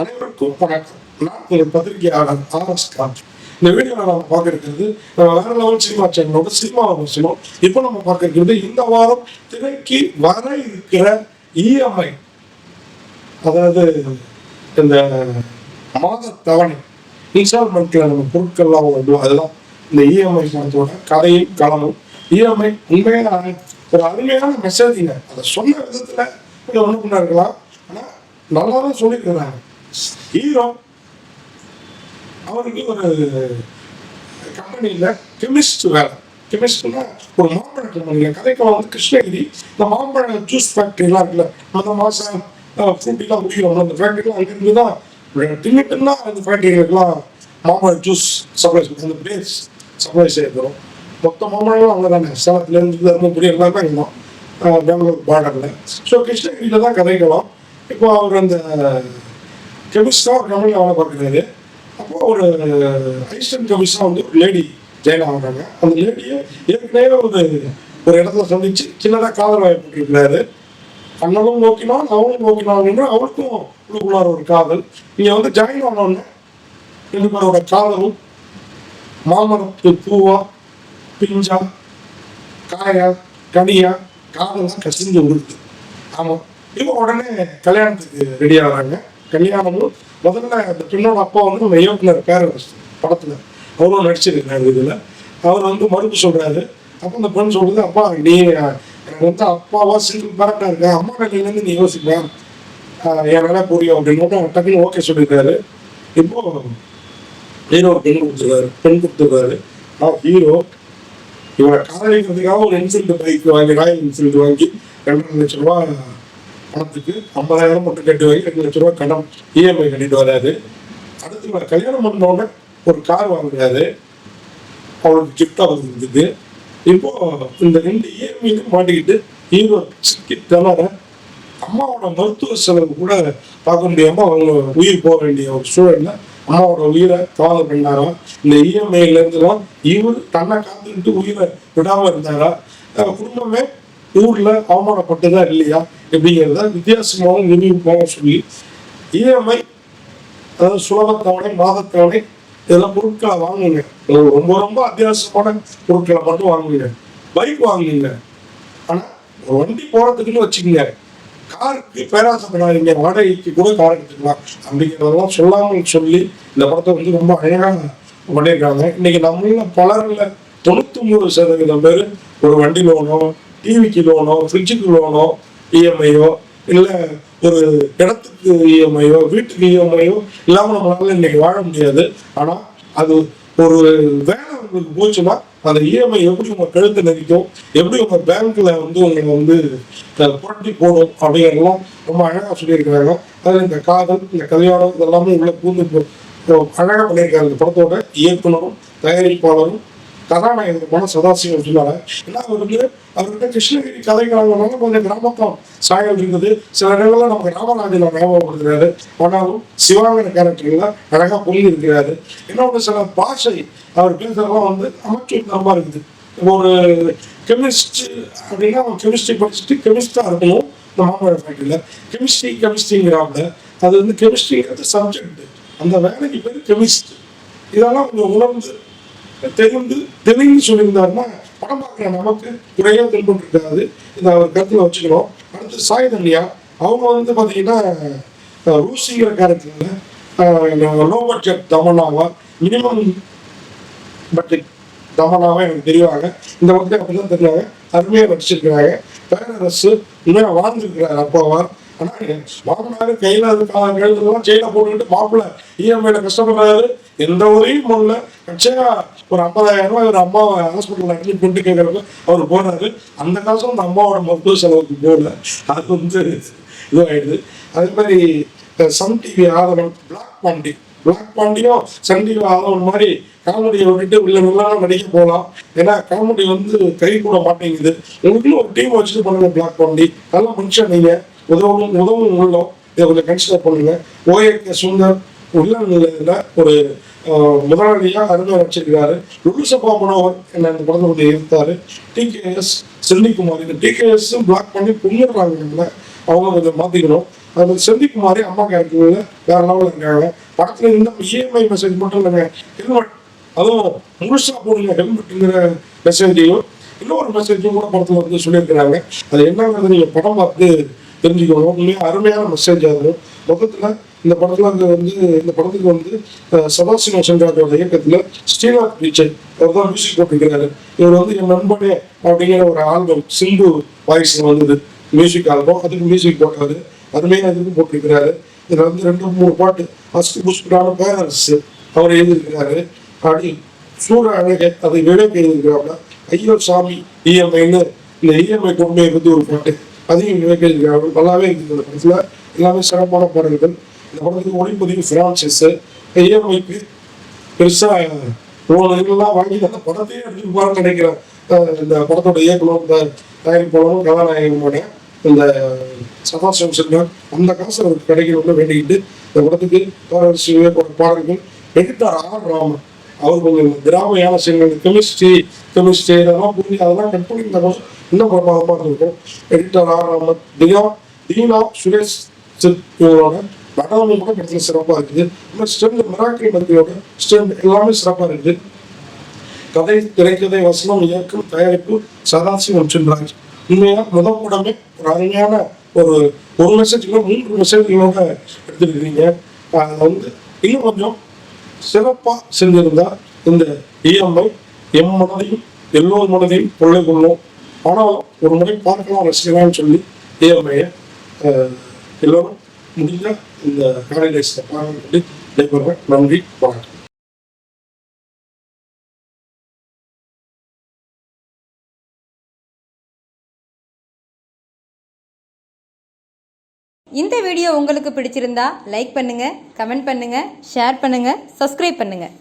அனைவருக்கும் வணக்கம் நான் உங்கள் பத்திரிகையாளர் ஆர் எஸ் காந்த் இந்த வீடியோவில் நம்ம பார்க்க இருக்கிறது நம்ம வேற லெவல் சினிமா சேனலோட சினிமா விமர்சனம் இப்போ நம்ம பார்க்க இருக்கிறது இந்த வாரம் திரைக்கு வர இருக்கிற இஎம்ஐ. அதாவது இந்த மாத தவணை இன்ஸ்டால்மெண்ட்ல நம்ம பொருட்கள்லாம் வாங்குவோம் அதெல்லாம் இந்த இஎம்ஐ படத்தோட கதையும் களமும். இஎம்ஐ உண்மையான ஒரு அருமையான மெசேஜிங்க அதை சொன்ன விதத்துல கொஞ்சம் ஒன்று கொண்டா இருக்கலாம். ஆனா நல்லா தான் சொல்லியிருக்கிறாங்க. ஹீரோ அவருக்கு ஒரு கம்பெனியில் கெமிஸ்ட் வேலை. கெமிஸ்ட்னா ஒரு மாம்பழ கம்பெனியில் கதைக்கலாம் வந்து கிருஷ்ணகிரி. இந்த மாம்பழ ஜூஸ் ஃபேக்ட்ரிலாம் இருக்குல்ல அந்த மாதம் ஃப்ரூட்டிலாம் குடிக்கிறோம் அந்த ஃபேக்ட்ரிலாம் அங்கேருந்து தான் டின்னிட்டுன்னா அந்த ஃபேக்ட்ரிகளுக்கெல்லாம் மாம்பழ ஜூஸ் சப்ளை அந்த பேஸ் சப்ளை செய்யப்படுறோம் மொத்த மாம்பழங்களும் அங்கே தானே. சேலத்துலேருந்து தருமபுரி எல்லாமே இருந்தோம் பெங்களூர் பார்டரில் ஸோ கிருஷ்ணகிரியில் தான் கதைக்கலாம் இப்போ அவர் அந்த கெமிஸ்டாக ஒரு கம்பெனியில் வேலை பார்க்குறாரு அப்போ ஒரு ஐஸ்டன் கமிஷனாக வந்து ஒரு லேடி ஜெயின் ஆகுறாங்க. அந்த லேடியை ஏற்கனவே ஒரு ஒரு இடத்துல சந்திச்சு சின்னதாக காதல் வாய்ப்புட்டிருக்கிறாரு அண்ணனும் நோக்கினான் அவனும் நோக்கினான்னு அவளுக்கும் உள்ளுக்குள்ளார ஒரு காதல். இங்கே வந்து ஜாயின் ஆனோடனே ரெண்டு பேரோட காதலும் மாமரத்து பூவா பிஞ்சா காயா கனியா காதல் கசிஞ்சு விடுது ஆமாம் இவன் உடனே கல்யாணத்துக்கு ரெடி ஆகுறாங்க. கல்யாணமும் முதல்ல அந்த பெண்ணோட அப்பா வந்து நம்ம இருக்கார் படத்தில். அவரும் நடிச்சிருக்கிறாங்க இதில். அவர் வந்து மறுப்பு சொல்கிறாரு அப்போ அந்த பெண் சொல்கிறது அப்பா நீ எனக்கு வந்து அப்பாவா சிங்கிள் பேரண்டாக இருக்க அம்மா நிலையிலேருந்து நீ யோசிக்கலாம் என் புரியும். அப்படின்னு அவர் டக்குன்னு ஓகே சொல்லியிருக்காரு இப்போ ஹீரோ பெண் கொடுத்துருக்காரு. பெண் கொடுத்துருக்காரு. நான் ஹீரோ இவரை காதலிக்கிறதுக்காக ஒரு இன்சல்ட் பைக் வாங்கி ராயல் இன்சல்ட் வாங்கி ரெண்டரை லட்ச ரூபா பணத்துக்கு ஐம்பதாயிரம் மட்டும் கட்டி வாங்கி ரெண்டு லட்ச ரூபா கடன் இஎம்ஐ கட்டிட்டு வராது அடுத்து கல்யாணம் பண்ணோடனே ஒரு கார் வாங்குறாரு. அவளுக்கு கிஃப்டாக வந்துருந்தது. இப்போ இந்த ரெண்டு இஎம்ஐக்கு மாட்டிக்கிட்டு ஹீரோ சிக்கி திணற அம்மாவோட மருத்துவ செலவு கூட பார்க்க முடியாம அவங்க உயிர் போக வேண்டிய ஒரு சூழல்ல அம்மாவோட உயிரை காவல் பண்ணாராம் இந்த இஎம்ஐல இருந்துலாம் இவர் தன்னை காத்துக்கிட்டு உயிரை விடாம இருந்தாரா? குடும்பமே ஊர்ல அவமானப்பட்டதா இல்லையா எப்படிங்கிறத வித்தியாசமாகவும் விரிவுமாகவும் சொல்லி இஎம்ஐ அதாவது சுலபத்தவணை மாதத்தவணை இதெல்லாம் பொருட்களை வாங்குங்க. ரொம்ப ரொம்ப அத்தியாவசியமான பொருட்களை மட்டும் வாங்குங்க. பைக் வாங்குங்க. ஆனா ஒரு வண்டி போறதுக்குன்னு வச்சுக்கோங்க. காருக்கு பேராசப்படாதீங்க. வாடகைக்கு கூட கார் எடுத்துக்கலாம். அப்படிங்கிறதெல்லாம் சொல்லாமல் சொல்லி இந்த படத்தை வந்து ரொம்ப அழகாக பண்ணியிருக்காங்க. இன்னைக்கு நம்மள பலரில் தொண்ணூத்தொம்பது சதவீதம் பேர் ஒரு வண்டி லோனோ டிவிக்கு லோனோ ஃப்ரிட்ஜுக்கு லோனோ இஎம்ஐயோ இல்லை ஒரு இடத்துக்கு இஎம்ஐயோ வீட்டுக்கு இஎம்ஐயோ இல்லாமல் நம்மளால இன்னைக்கு வாழ முடியாது. ஆனால் அது ஒரு வேலை உங்களுக்கு போச்சுன்னா அந்த இஎம்ஐ எப்படி உங்க கழுத்தை நெரிக்கும் எப்படி உங்க பேங்க்ல வந்து உங்களை வந்து புரட்டி போடும் அப்படிங்கிறதெல்லாம் ரொம்ப அழகா சொல்லியிருக்கிறாங்க. அதில் இந்த காதல் இந்த கல்யாணம் இதெல்லாமே உள்ள பூந்து அழகாக பண்ணியிருக்காரு இந்த படத்தோட இயக்குனரும் தயாரிப்பாளரும் கதாநாயகமான சதாசிவம் சொன்னாங்க ஏன்னா அவருக்கு அவர்கிட்ட கிருஷ்ணகிரி கதைகளாக கொஞ்சம் கிராமத்தம் சாயல் இருக்குது சில இடங்கள்ல நமக்கு ராமராஜன் ஞாபகப்படுத்துறாரு ஆனாலும் சிவாங்கிற கேரக்டர்ல அழகாக புரிஞ்சு இருக்கிறாரு. இன்னொன்று சில பாஷை அவர் பேசுறதெல்லாம் வந்து அமைச்சர் இருக்குது. ஒரு கெமிஸ்ட் அப்படின்னா அவன் கெமிஸ்ட்ரி படிச்சுட்டு கெமிஸ்டா இருக்கணும். இந்த மாம்பழ ஃபேக்டரியில் கெமிஸ்ட்ரி கெமிஸ்ட்ரிங்கிறாங்க அது வந்து கெமிஸ்ட்ரிங்கிறது சப்ஜெக்ட் அந்த வேலைக்கு பேர் கெமிஸ்ட் இதெல்லாம் கொஞ்சம் உணர்ந்து தெரிந்து தெரிந்து சொல்லியிருந்தாருன்னா படம் பார்க்குற நமக்கு குறையாக தென்பட்டு இருக்காது இதை அவர் கருத்தில் வச்சுக்கணும். அடுத்து சாய் தன்யா அவங்க வந்து பார்த்தீங்கன்னா ரூசிங்கிற கேரக்டரில் லோ பட்ஜெட் தமனாவா மினிமம் பட்ஜெட் தமனாவா எனக்கு தெரிவாங்க இந்த பக்கத்தில் அப்படி தான் தெரியாங்க அருமையாக நடிச்சிருக்கிறாங்க. பேரரசு இன்னும் வாழ்ந்துருக்கிறார் அப்பாவா ஆனால் மாமனார் கையில் அது எழுதுலாம் ஜெயில போட்டுக்கிட்டு மாப்பிள்ள இஎம்ஐல கஷ்டப்படுறாரு. எந்த உதவியும் பண்ணல கட்சியா ஒரு ஐம்பதாயிரம் ரூபாய் ஒரு அம்மாவை ஹாஸ்பிட்டலில் அட்மிட் பண்ணிட்டு கேட்கறப்ப அவர் போனாரு. அந்த காலத்தில் அந்த அம்மாவோட மருத்துவ செலவுக்கு போகல. அது வந்து இதுவாயிடுது. அதே மாதிரி Sun TV Adhavan black Pandi black பாண்டியும் Sun TV Adhavan மாதிரி காமெடியை விட்டுட்டு உள்ள நல்லா நடிக்க போகலாம் ஏன்னா காமெடி வந்து கை கூட மாட்டேங்குது. உங்களுக்குன்னு ஒரு டீம் வச்சுட்டு பண்ணுங்க பிளாக் பாண்டி நல்ல மனுஷன் நீங்க. உதவும் உதவும் உள்ளோம் இதை கொஞ்சம் கன்சிடர் பண்ணுங்க. ஓஏகே சுந்தர் உள்ள நிலையில ஒரு ஆஹ், முதலாளியா அருமை வச்சிருக்காரு லுலுசபா மனோகர் என்ன இந்த படத்தை வந்து இருந்தாரு டிகேஎஸ் செல்லிக்குமார் இந்த டிகேஎஸ் பிளாக் பண்ணி கொண்டுடுறாங்க நம்மள. அவங்க கொஞ்சம் மாற்றிக்கணும் அது மாதிரி செந்திக்குமாரி அம்மா கேரக்டர்ல வேற லெவலில் இருக்காங்க. படத்தில் இருந்தால் இஎம்ஐ மெசேஜ் மட்டும் இல்லைங்க. ஹெல்மெட் அதுவும் முழுசா போடுங்க. ஹெல்மெட்டுங்கிற மெசேஜையும் இன்னொரு மெசேஜும் கூட படத்தில் வந்து சொல்லியிருக்கிறாங்க. அது என்னங்கிறது நீங்கள் படம் பார்த்து தெரிஞ்சுக்கணும். உண்மையாக அருமையான மெசேஜ் அது. மொத்தத்தில் இந்த படத்தில் வந்து வந்து இந்த படத்துக்கு வந்து சதாசிவம் சென்றாரோட இயக்கத்தில் ஸ்ரீநாத் பிச்சை அவர் தான் மியூசிக் போட்டிருக்கிறாரு. இவர் வந்து என் நண்பனே அப்படிங்கிற ஒரு ஆல்பம் சிந்து வாய்ஸில் வந்தது. மியூசிக் ஆல்பம் அதுக்கு மியூசிக் போட்டாரு. அருமையாக அதுக்கு போட்டிருக்கிறாரு. இதில் வந்து ரெண்டு மூணு பாட்டு. அஸ்து புஷ்கரான பேரரசு அவர் எழுதியிருக்கிறாரு. அப்படி சூர அழகை அதை விவேக் எழுதியிருக்கிறாங்க ஐயோ சாமி இஎம்ஐன்னு இந்த இஎம்ஐ கொண்டு வந்து ஒரு பாட்டு. அதையும் விவேக் நல்லாவே இருக்குது இந்த படத்தில். எல்லாமே சிறப்பான பாடல்கள். இந்த படத்துக்கு ஒளிப்பதிவு பிரான்சிஸ் இஎம்ஐக்கு பெருசாக இவ்வளவு இதெல்லாம் வாங்கி அந்த படத்தையே எடுத்துப்பாருன்னு நினைக்கிறேன். இந்த படத்தோட இயக்குனர் இந்த தயாரிப்பாளரும் கதாநாயகனுடைய இந்த சதாசிவம் செல்வன் அந்த காசு அவருக்கு கிடைக்கணும்னு வேண்டிக்கிட்டு இந்த படத்துக்கு பாடல்கள். Editor R Raman. அவர் கொஞ்சம் இந்த கிராம செயல்கள் கெமிஸ்ட்ரி கெமிஸ்ட்ரி இதெல்லாம் புரிஞ்சு அதெல்லாம் கட் பண்ணி இந்த இன்னும் பிரமாதமாக இருக்கும் எடிட்டர் ஆர் ராமன் தியா தீனா சுரேஷ் சிற்போட நடனமும் கூட படத்தில் சிறப்பாக இருக்குது. இன்னும் ஸ்டெண்ட் மிராக்கிள் மந்திரியோட ஸ்டெண்ட் எல்லாமே சிறப்பாக இருக்குது. கதை திரைக்கதை வசனம் இயக்கம் தயாரிப்பு சதாசிவம் சென்றார் உண்மையா முதல் படமே ஒரு அருமையான ஒரு ஒரு மெசேஜ்ல மூன்று மெசேஜ்களோட எடுத்துருக்கீங்க அதை வந்து இன்னும் கொஞ்சம் சிறப்பா செஞ்சிருந்தா இந்த இஎம்ஐ எம் மனதையும் எல்லோர் மனதையும் கொள்ளை கொள்ளும். ஆனால் ஒரு முறை பார்க்கலாம் ரசிக்கலாம்னு சொல்லி இஎம்ஐயை எல்லோரும் முடிஞ்ச இந்த ஹாலிடேஸை பாருன்னு சொல்லி நடைபெறுவேன் நன்றி வணக்கம். இந்த வீடியோ உங்களுக்கு பிடிச்சிருந்தா லைக் பண்ணுங்க கமெண்ட் பண்ணுங்க ஷேர் பண்ணுங்கள் சப்ஸ்கிரைப் பண்ணுங்கள்